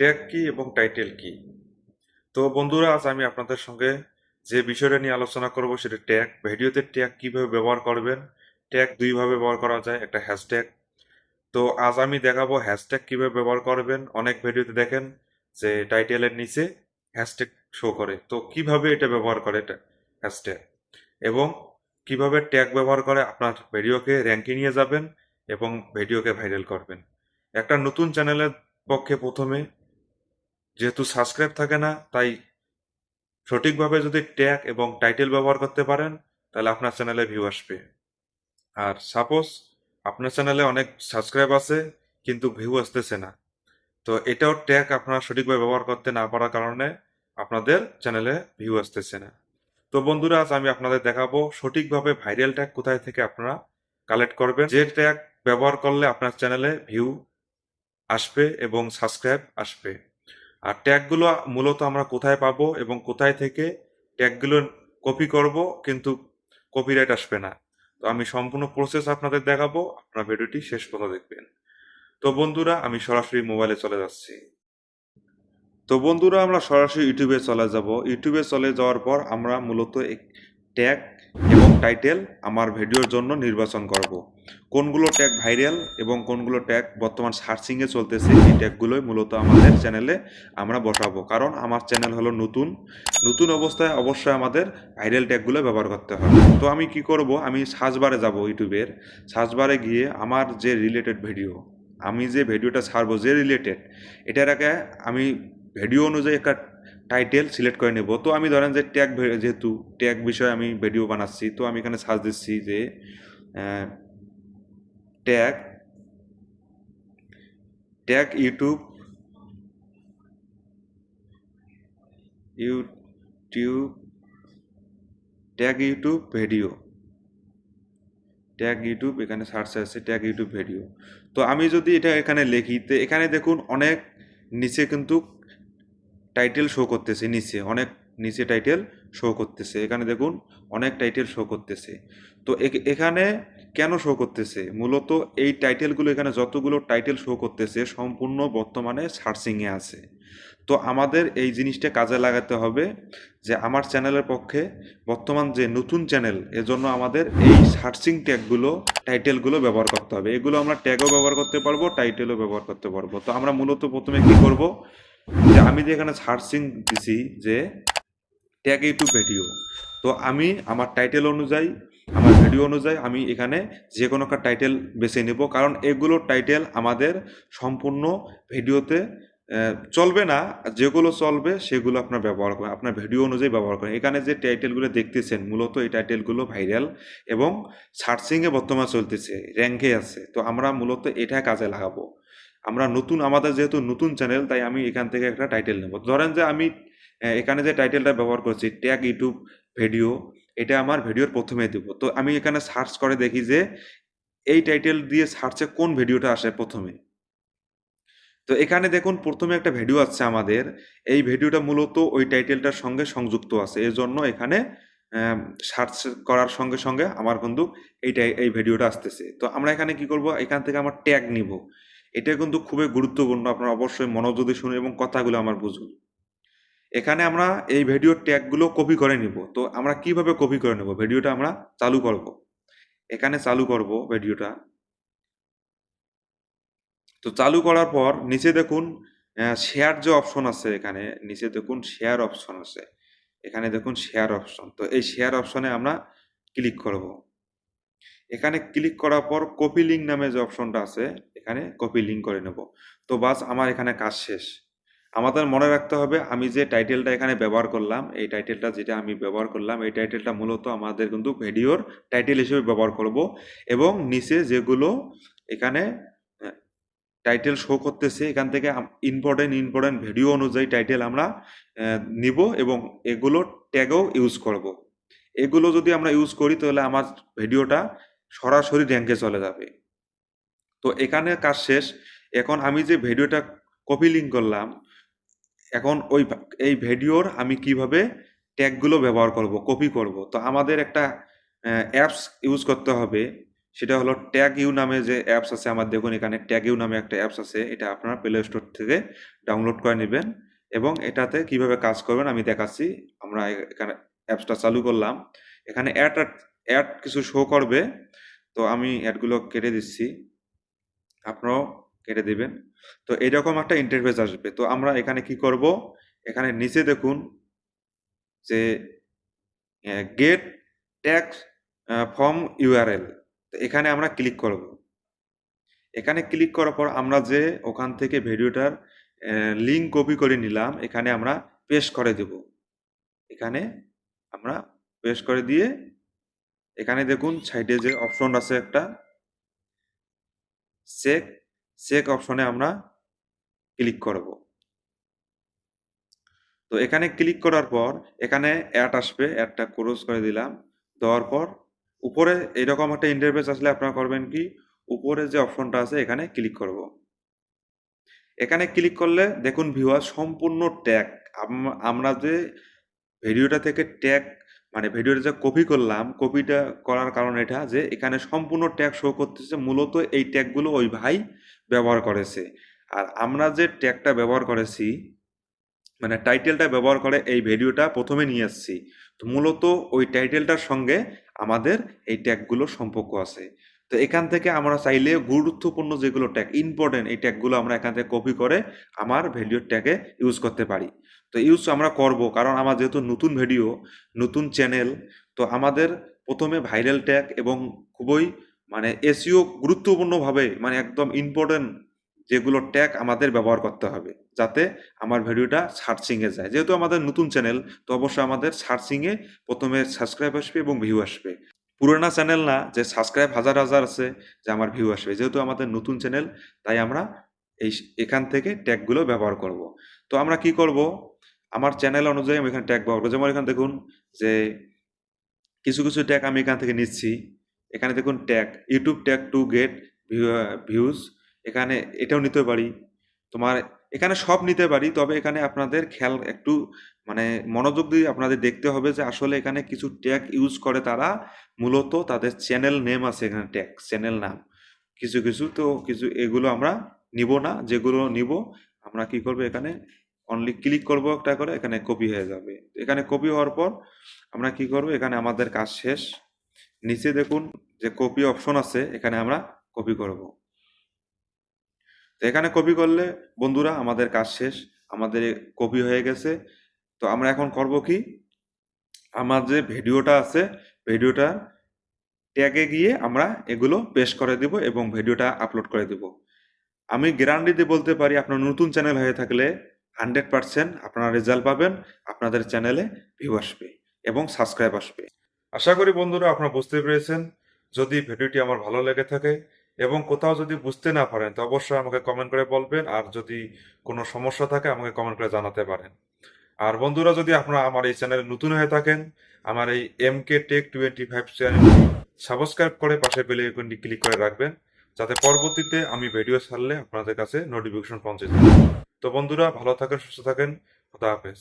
Tag কি এবং title কি? তো বন্ধুরা, আজ আমি আপনাদের সঙ্গে যে বিষয়টা নিয়ে আলোচনা করব সেটা ট্যাগ। ভিডিওতে ট্যাগ কীভাবে ব্যবহার করবেন? ট্যাগ দুইভাবে ব্যবহার করা যায়, একটা হ্যাশট্যাগ। তো আজ আমি দেখাবো হ্যাশট্যাগ কীভাবে ব্যবহার করবেন। অনেক ভিডিওতে দেখেন যে টাইটেলের নিচে হ্যাশট্যাগ শো করে। তো কীভাবে এটা ব্যবহার করে এটা হ্যাশট্যাগ? এবং কীভাবে ট্যাগ ব্যবহার করে আপনার ভিডিওকে র্যাঙ্কে নিয়ে যাবেন এবং ভিডিওকে ভাইরাল করবেন। একটা নতুন চ্যানেলের পক্ষে প্রথমে যেহেতু সাবস্ক্রাইব থাকে না, তাই সঠিকভাবে যদি ট্যাগ এবং টাইটেল ব্যবহার করতে পারেন, তাহলে আপনার চ্যানেলে ভিউ আসবে। আর সাপোজ আপনার চ্যানেলে অনেক সাবস্ক্রাইব আছে, কিন্তু ভিউ আসতেছে না। তো এটাও ট্যাগ আপনারা সঠিকভাবে ব্যবহার করতে না পারার কারণে আপনাদের চ্যানেলে ভিউ আসতেছে না। তো বন্ধুরা, আজ আমি আপনাদের দেখাবো সঠিকভাবে ভাইরাল ট্যাগ কোথায় থেকে আপনারা কালেক্ট করবেন। যে ট্যাগ ব্যবহার করলে আপনার চ্যানেলে ভিউ আসবে এবং সাবস্ক্রাইব আসবে। আর ট্যাগগুলো মূলত আমরা কোথায় পাবো এবং কোথায় থেকে ট্যাগগুলো কপি করব কিন্তু কপিরাইট আসবে না। তো আমি সম্পূর্ণ প্রসেস আপনাদের দেখাবো, আপনারা ভিডিওটি শেষ পর্যন্ত দেখবেন। তো বন্ধুরা, আমি সরাসরি মোবাইলে চলে যাচ্ছি। তো বন্ধুরা, আমরা সরাসরি ইউটিউবে চলে যাব। ইউটিউবে চলে যাওয়ার পর আমরা মূলত ট্যাগ এবং টাইটেল আমার ভিডিওর জন্য নির্বাচন করব। কোনগুলো ট্যাগ ভাইরাল এবং কোনগুলো ট্যাগ বর্তমান সার্চিংয়ে চলতেছে এই ট্যাগগুলোই মূলত আমাদের চ্যানেলে আমরা বসাবো। কারণ আমার চ্যানেল হলো নতুন। নতুন অবস্থায় অবশ্যই আমাদের ভাইরাল ট্যাগগুলো ব্যবহার করতে হবে। তো আমি কি করব? আমি সার্চবারে যাব ইউটিউবের সার্চবারে গিয়ে আমার যে রিলেটেড ভিডিও আমি যে ভিডিওটা ছাড়বো, যে রিলেটেড এটার আগে আমি ভিডিও অনুযায়ী একটা টাইটেল সিলেক্ট করে নেব। তো আমি ধরেন যে ট্যাগ যেহেতু ট্যাগ বিষয়ে আমি ভিডিও বানাচ্ছি, তো আমি এখানে সার্চ দিচ্ছি যে tag tag YouTube YouTube, tag YouTube video. Tag YouTube, এখানে সার্চ আছে, ট্যাগ ইউটিউব ভিডিও। তো আমি যদি এটা এখানে লিখি, তো এখানে দেখুন অনেক নিচে কিন্তু টাইটেল শো করতেছে, নিচে অনেক নিচে টাইটেল শো করতেছে। এখানে দেখুন অনেক টাইটেল শো করতেছে। তো এখানে কেন শো করতেছে? মূলত এই টাইটেলগুলো এখানে যতগুলো টাইটেল শো করতেছে, সম্পূর্ণ বর্তমানে সার্চিংয়ে আছে। তো আমাদের এই জিনিসটা কাজে লাগাতে হবে যে আমার চ্যানেলের পক্ষে বর্তমান যে নতুন চ্যানেল এজন্য আমাদের এই সার্চিং ট্যাগগুলো টাইটেলগুলো ব্যবহার করতে হবে। এগুলো আমরা ট্যাগও ব্যবহার করতে পারব টাইটেলও ব্যবহার করতে পারব। তো আমরা মূলত প্রথমে কি করব? যে আমি যে এখানে সার্চিং দিছি যে ট্যাগ ইউটিউব ভিডিও তো আমি আমার টাইটেল অনুযায়ী আমার ভিডিও অনুযায়ী আমি এখানে যে কোনো একটা টাইটেল বেছে নেব, কারণ এগুলো টাইটেল আমাদের সম্পূর্ণ ভিডিওতে চলবে না। যেগুলো চলবে সেগুলো আপনার ব্যবহার করেন, আপনার ভিডিও অনুযায়ী ব্যবহার করেন। এখানে যে টাইটেলগুলো দেখতেছেন, মূলত এই টাইটেলগুলো ভাইরাল এবং সার্চিংয়ে বর্তমানে চলতেছে র্যাঙ্কে আছে। তো আমরা মূলত এটা কাজে লাগাবো। আমরা নতুন, আমাদের যেহেতু নতুন চ্যানেল তাই আমি এখান থেকে একটা টাইটেল নেব। ধরেন যে আমি এখানে যে টাইটেলটা ব্যবহার করছি ট্যাগ ইউটিউব ভিডিও এটা আমার ভিডিওর প্রথমে দেবো। তো আমি এখানে সার্চ করে দেখি যে, এই টাইটেল দিয়ে সার্চে কোন ভিডিওটা আসে প্রথমে। তো এখানে দেখুন, প্রথমে একটা ভিডিও আছে আমাদের। এই ভিডিওটা মূলত ওই টাইটেলটার সঙ্গে সংযুক্ত আছে। এর জন্য এখানে সার্চ করার সঙ্গে সঙ্গে আমার কিন্তু এইটাই এই ভিডিওটা আসতেছে। তো আমরা এখানে কি করব? এখান থেকে আমার ট্যাগ নিব। এটা কিন্তু খুবই গুরুত্বপূর্ণ। আপনারা অবশ্যই মনোযোগী শুনুন এবং কথাগুলো আমার বুঝুন। এখানে আমরা এই ভিডিওর ট্যাগগুলো কপি করে নিব। তো আমরা কীভাবে কপি করে নেব? ভিডিওটা আমরা চালু করব। এখানে চালু করব ভিডিওটা তো চালু করার পর নিচে দেখুন শেয়ার যে অপশন আছে এখানে, নিচে দেখুন শেয়ার অপশন আছে। এখানে দেখুন শেয়ার অপশন তো এই শেয়ার অপশনে আমরা ক্লিক করব। এখানে ক্লিক করার পর কপি লিঙ্ক নামে যে অপশনটা আছে, এখানে কপি লিঙ্ক করে নেব। তো বাস, আমার এখানে কাজ শেষ। আমাদের মনে রাখতে হবে, আমি যে টাইটেলটা এখানে ব্যবহার করলাম, এই টাইটেলটা যেটা আমি ব্যবহার করলাম, এই টাইটেলটা মূলত আমাদের কিন্তু ভিডিওর টাইটেল হিসেবে ব্যবহার করব এবং নিচে যেগুলো এখানে টাইটেল শো করতেছে, এখান থেকে ইম্পর্টেন্ট ইম্পর্টেন্ট ভিডিও অনুযায়ী টাইটেল আমরা নিব এবং এগুলো ট্যাগও ইউজ করব। এগুলো যদি আমরা ইউজ করি, তাহলে আমার ভিডিওটা সরাসরি র্যাঙ্কে চলে যাবে তো এখানে কাজ শেষ এখন আমি যে ভিডিওটা কপি লিঙ্ক করলাম এখন ওই এই ভিডিওর আমি কীভাবে ট্যাগগুলো ব্যবহার করব, কপি করব, তো আমাদের একটা অ্যাপস ইউজ করতে হবে, সেটা হলো ট্যাগ ইউ নামে যে অ্যাপস আছে, আমার দেখুন এখানে ট্যাগ ইউ নামে একটা অ্যাপস আছে, এটা আপনারা প্লে স্টোর থেকে ডাউনলোড করে নেবেন এবং এটাতে কীভাবে কাজ করবেন আমি দেখাচ্ছি, আমরা এখানে অ্যাপসটা চালু করলাম, এখানে অ্যাড অ্যাড কিছু শো করবে, তো আমি অ্যাডগুলো কেটে দিচ্ছি, আপনারাও কেটে দিবেন। তো এরকম একটা ইন্টারফেস আসবে। তো আমরা এখানে কি করব? এখানে নিচে দেখুন যে গেট ট্যাক্স ফর্ম ইউআরএল তো এখানে আমরা ক্লিক করব। এখানে ক্লিক করার পর আমরা যে ওখান থেকে ভিডিওটার লিঙ্ক কপি করে নিলাম, এখানে আমরা পেস্ট করে দেব। এখানে আমরা পেস্ট করে দিয়ে এখানে দেখুন সাইডে যে অপশন আছে একটা চেক চেক অপশনে আমরা ক্লিক করব। তো এখানে ক্লিক করার পর এখানে অ্যাড আসবে অ্যাডটা ক্রস করে দিলাম। দেওয়ার পর উপরে এরকম একটা ইন্টারফেস আসলে আপনারা করবেন কি? উপরে যে অপশনটা আছে এখানে ক্লিক করব। এখানে ক্লিক করলে দেখুন ভিউয়ার সম্পূর্ণ ট্যাগ আমরা যে ভিডিওটা থেকে ট্যাগ মানে ভিডিওটা যে কপি করলাম কপিটা করার কারণ এটা যে এখানে সম্পূর্ণ ট্যাগ শো করতেছে, মূলত এই ট্যাগগুলো ওই ভাই ব্যবহার করেছে। আর আমরা যে ট্যাগটা ব্যবহার করেছি মানে টাইটেলটা ব্যবহার করে এই ভিডিওটা প্রথমে নিয়ে আসছি তো মূলত ওই টাইটেলটার সঙ্গে আমাদের এই ট্যাগগুলো সম্পর্ক আছে। তো এখান থেকে আমরা চাইলে গুরুত্বপূর্ণ যেগুলো ট্যাগ ইম্পর্টেন্ট এই ট্যাগগুলো আমরা এখান থেকে কপি করে আমার ভিডিওর ট্যাগে ইউজ করতে পারি। তো ইউজ আমরা করব কারণ আমার যেহেতু নতুন ভিডিও নতুন চ্যানেল তো আমাদের প্রথমে ভাইরাল ট্যাগ এবং খুবই মানে এসিও গুরুত্বপূর্ণভাবে মানে একদম ইম্পর্টেন্ট যেগুলো ট্যাগ আমাদের ব্যবহার করতে হবে, যাতে আমার ভিডিওটা সার্চিংয়ে যায়। যেহেতু আমাদের নতুন চ্যানেল তো অবশ্যই আমাদের সার্চিংয়ে প্রথমে সাবস্ক্রাইব আসবে এবং ভিউ আসবে। পুরোনো চ্যানেল না, যে সাবস্ক্রাইব হাজার হাজার আছে, যে আমার ভিউ আসবে। যেহেতু আমাদের নতুন চ্যানেল তাই আমরা এই এখান থেকে ট্যাগগুলো ব্যবহার করব। তো আমরা কি করব? আমার চ্যানেল অনুযায়ী আমি এখানে ট্যাগ ব্যবহার করব। যেমন এখানে দেখুন যে কিছু কিছু ট্যাগ আমি এখান থেকে নিচ্ছি। এখানে দেখুন tag YouTube tag to get view views এখানে এটাও নিতে পারি। তোমার এখানে সব নিতে পারি, তবে এখানে আপনাদের খেয়াল একটু মানে মনোযোগ দিয়ে আপনাদের দেখতে হবে যে আসলে এখানে কিছু ট্যাগ ইউজ করে তারা। মূলত তাদের চ্যানেল নেম আছে এখানে ট্যাগ চ্যানেল নাম। কিছু কিছু তো কিছু এগুলো আমরা নিব না, যেগুলো নিব, আমরা কি করব এখানে অনলি ক্লিক করব একটা করে, এখানে কপি হয়ে যাবে। এখানে কপি হওয়ার পর আমরা কি করব, এখানে আমাদের কাজ শেষ। নিচে দেখুন যে কপি অপশন আছে, এখানে আমরা কপি করব। তো এখানে কপি করলে, বন্ধুরা, আমাদের কাজ শেষ। আমাদের কপি হয়ে গেছে। তো আমরা এখন করব কি? আমার যে ভিডিওটা আছে, ভিডিওটা ট্যাগে গিয়ে আমরা এগুলো পেশ করে দিব এবং ভিডিওটা আপলোড করে দিব। আমি গ্যারান্টিতে বলতে পারি, আপনার নতুন চ্যানেল হয়ে থাকলে হান্ড্রেড পার্সেন্ট আপনারা রেজাল্ট পাবেন, আপনাদের চ্যানেলে ভিউ আসবে এবং সাবস্ক্রাইব আসবে। আশা করি বন্ধুরা, আপনারা বুঝতে পেরেছেন। যদি ভিডিওটি আমার ভালো লেগে থাকে এবং কোথাও যদি বুঝতে না পারেন, তো অবশ্যই আমাকে কমেন্ট করে বলবেন। আর যদি কোনো সমস্যা থাকে, আমাকে কমেন্ট করে জানাতে পারেন। আর বন্ধুরা, যদি আপনারা আমার এই চ্যানেলে নতুন হয়ে থাকেন, আমার এই M K tech twenty five চ্যানেলটি সাবস্ক্রাইব করে পাশে বেল আইকনটি ক্লিক করে রাখবেন, যাতে পরবর্তীতে আমি ভিডিও ছাড়লে আপনাদের কাছে নোটিফিকেশন পৌঁছে যায়। তো বন্ধুরা, ভালো থাকেন, সুস্থ থাকেন খোদা হাফেজ।